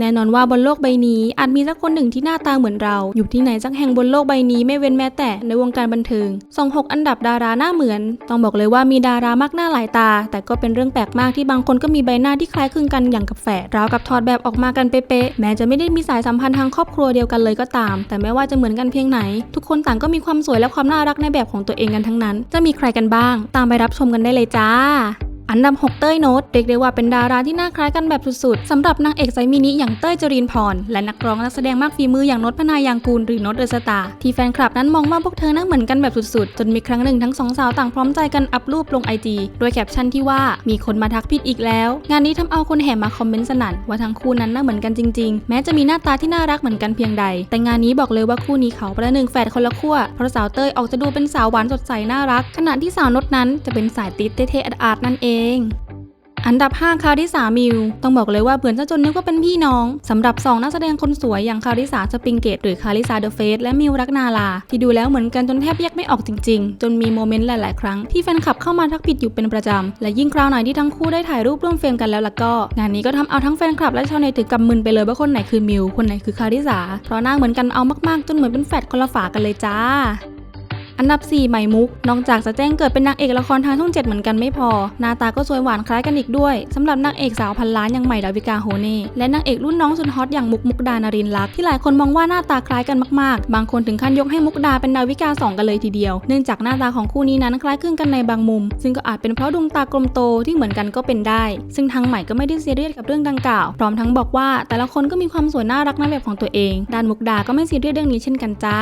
แน่นอนว่าบนโลกใบนี้อาจมีสักคนหนึ่งที่หน้าตาเหมือนเรา อยู่ที่ไหนสักแห่งบนโลกใบนี้ไม่เว้นแม้แต่ในวงการบันเทิงส่งหกอันดับดาราหน้าเหมือน ต้องบอกเลยว่ามีดารามากหน้าหลายตา แต่ก็เป็นเรื่องแปลกมากที่บางคนก็มีใบหน้าที่คล้ายคลึงกันอย่างกับแฝดราวกับถอดแบบออกมากันเป๊ะๆแม้จะไม่ได้มีสายสัมพันธ์ทางครอบครัวเดียวกันเลยก็ตาม แต่ไม่ว่าจะเหมือนกันเพียงไหน ทุกคนต่างก็มีความสวยและความน่ารักในแบบของตัวเองกันทั้งนั้น จะมีใครกันบ้าง ตามไปรับชมกันได้เลยจ้า อันดับ 6 เต้ยโนตเรียกได้ว่าเป็นดาราที่น่าคล้ายกันแบบสุดๆสำหรับนางเอกไซมินิอย่างเต้ยจรินพร และนักร้องนักแสดงมากฝีมืออย่างโนตพนายางกูลหรือโนตเดอะสตาร์ที่แฟนคลับนั้นมองว่าพวกเธอน่าเหมือนกันแบบสุดๆ จนมีครั้งหนึ่งทั้งสองสาวต่างพร้อมใจกันอัพรูปลงไอจีด้วยแคปชั่นที่ว่ามีคนมาทักผิดอีกแล้ว งานนี้ทำเอาคนแห่มาคอมเมนต์สนั่นว่าทั้งคู่นั้นน่าเหมือนกันจริงๆ แม้จะมีหน้าตาที่น่ารักเหมือนกันเพียงใด แต่งานนี้บอกเลยว่าคู่นี้เขาประหนึ่งแฝดคนละขั้วเพราะสาวเต้ยออกจะดูเป็นสาวหวานสดใสน่ารัก ขณะที่สาวนดนั้นจะเป็นสายติดเท่ๆอาดๆนั่นเองอันดับ 5 คาริสามิว ต้องบอกเลยว่าเผื่อนจะจนนึกว่าเป็นพี่น้องสำหรับ 2 นักแสดงคนสวยอย่างคาริสาสปริงเกตหรือคาริสาเดอะเฟสและมิวรักนาลา ที่ดูแล้วเหมือนกันจนแทบแยกไม่ออกจริงๆ จนมีโมเมนต์หลายๆ ครั้งที่แฟนคลับเข้ามาทักผิดอยู่เป็นประจำ และยิ่งคราวไหนที่ทั้งคู่ได้ถ่ายรูปร่วมเฟรมกันแล้วล่ะก็ งานนี้ก็ทำเอาทั้งแฟนคลับและชาวเน็ตถึงกับมึนไปเลยว่าคนไหนคือมิวคนไหนคือคาริสาเพราะหน้าเหมือนกันเอามากๆจนเหมือนเป็นแฟดคนละฝากันเลยจ้า อันดับ 4 ใหม่มุก นอกจากจะแจ้งเกิดเป็นนางเอกละครทางช่อง 7 เหมือนกันไม่พอ หน้าตาก็สวยหวานคล้ายกันอีกด้วยสำหรับนางเอกสาวพันล้านอย่างใหม่ดาวิกาโฮเน่และนางเอกรุ่นน้องสุดฮอตอย่างมุกมุกดานรินลักษ์ที่หลายคนมองว่าหน้าตาคล้ายกันมากๆ บางคนถึงขั้นยกให้มุกดาเป็นดาวิกาสองกันเลยทีเดียว เนื่องจากหน้าตาของคู่นี้นั้นคล้ายคลึงกันในบางมุม ซึ่งก็อาจเป็นเพราะดวงตากลมโตที่เหมือนกันก็เป็นได้ ซึ่งทางใหม่ก็ไม่ได้เซีเรียสกับเรื่องดังกล่าว พร้อมทั้งบอกว่าแต่ละคนก็มีความสวยน่ารักในแบบของตัวเองด้านมุกดาก็ไม่ซีเรียสเรื่องนี้เช่นกันจ้า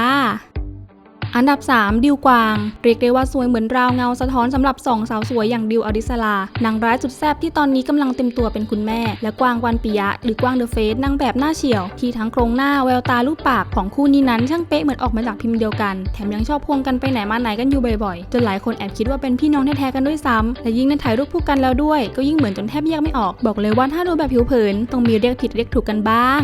อันดับ 3 ดิวกวาง เรียกได้ว่าสวยเหมือนราวเงาสะท้อนสำหรับสองสาวสวยอย่างดิวอดิสลานางร้ายสุดแซ่บที่ตอนนี้กำลังเต็มตัวเป็นคุณแม่ และกวางวันปิยะ หรือกวางเดอะเฟสนางแบบหน้าเฉียว ที่ทั้งโครงหน้าแววตารูปปากของคู่นี้นั้นช่างเป๊ะเหมือนออกมาจากพิมพ์เดียวกัน แถมยังชอบควงกันไปไหนมาไหนกันอยู่บ่อยๆ จนหลายคนแอบคิดว่าเป็นพี่น้องแท้ๆกันด้วยซ้ำและยิ่งในถ่ายรูปคู่กันแล้วด้วย ก็ยิ่งเหมือนจนแทบแยกไม่ออก บอกเลยว่าถ้าดูแบบผิวเผินต้องมีเรียกผิดเรียกถูกกันบ้าง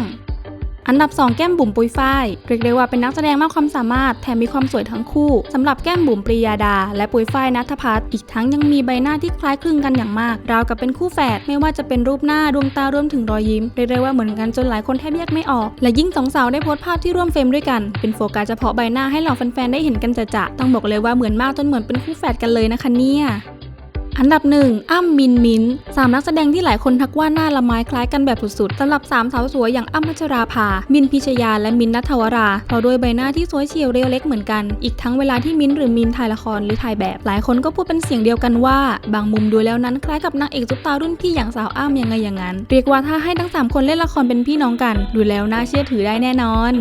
อันดับ 2 แก้มบุ๋มปุยฝ้ายเรียกได้ว่าเป็นนักแสดงมากความสามารถแถมมีความสวยทั้งคู่สำหรับแก้มบุ๋มปรียาดา และปุยฝ้ายนัทพัฒน์อีกทั้งยังมีใบหน้าที่คล้ายคลึงกันอย่างมาก ราวกับเป็นคู่แฝดไม่ว่าจะเป็นรูปหน้าดวงตารวมถึงรอยยิ้มเรียกได้ว่าเหมือนกันจนหลายคนแทบแยกไม่ออก และยิ่งสองสาวได้โพสต์ภาพที่ร่วมเฟรมด้วยกัน เป็นโฟกัสเฉพาะใบหน้าให้เหล่าแฟนๆได้เห็นกันจะๆต้องบอกเลยว่าเหมือนมากจนเหมือนเป็นคู่แฝดกันเลยนะคะเนี่ย อันดับหนึ่งอ้ำมินมินสามนักแสดงที่หลายคนทักว่าหน้าละไม้คล้ายกันแบบสุดๆสำหรับสามสาวสวยอย่างอ้ำพัชราภา มินพิชยาและมินนัทวราเพราะด้วยใบหน้าที่สวยเฉียวเรียวเล็กเหมือนกัน อีกทั้งเวลาที่มินหรือมินถ่ายละครหรือถ่ายแบบ หลายคนก็พูดเป็นเสียงเดียวกันว่า บางมุมดูแล้วนั้นคล้ายกับนางเอกซุปตารุ่นพี่อย่างสาวอ้ำยังไงอย่างนั้น เรียกว่าถ้าให้ทั้งสามคนเล่นละครเป็นพี่น้องกัน ดูแล้วน่าเชื่อถือได้แน่นอน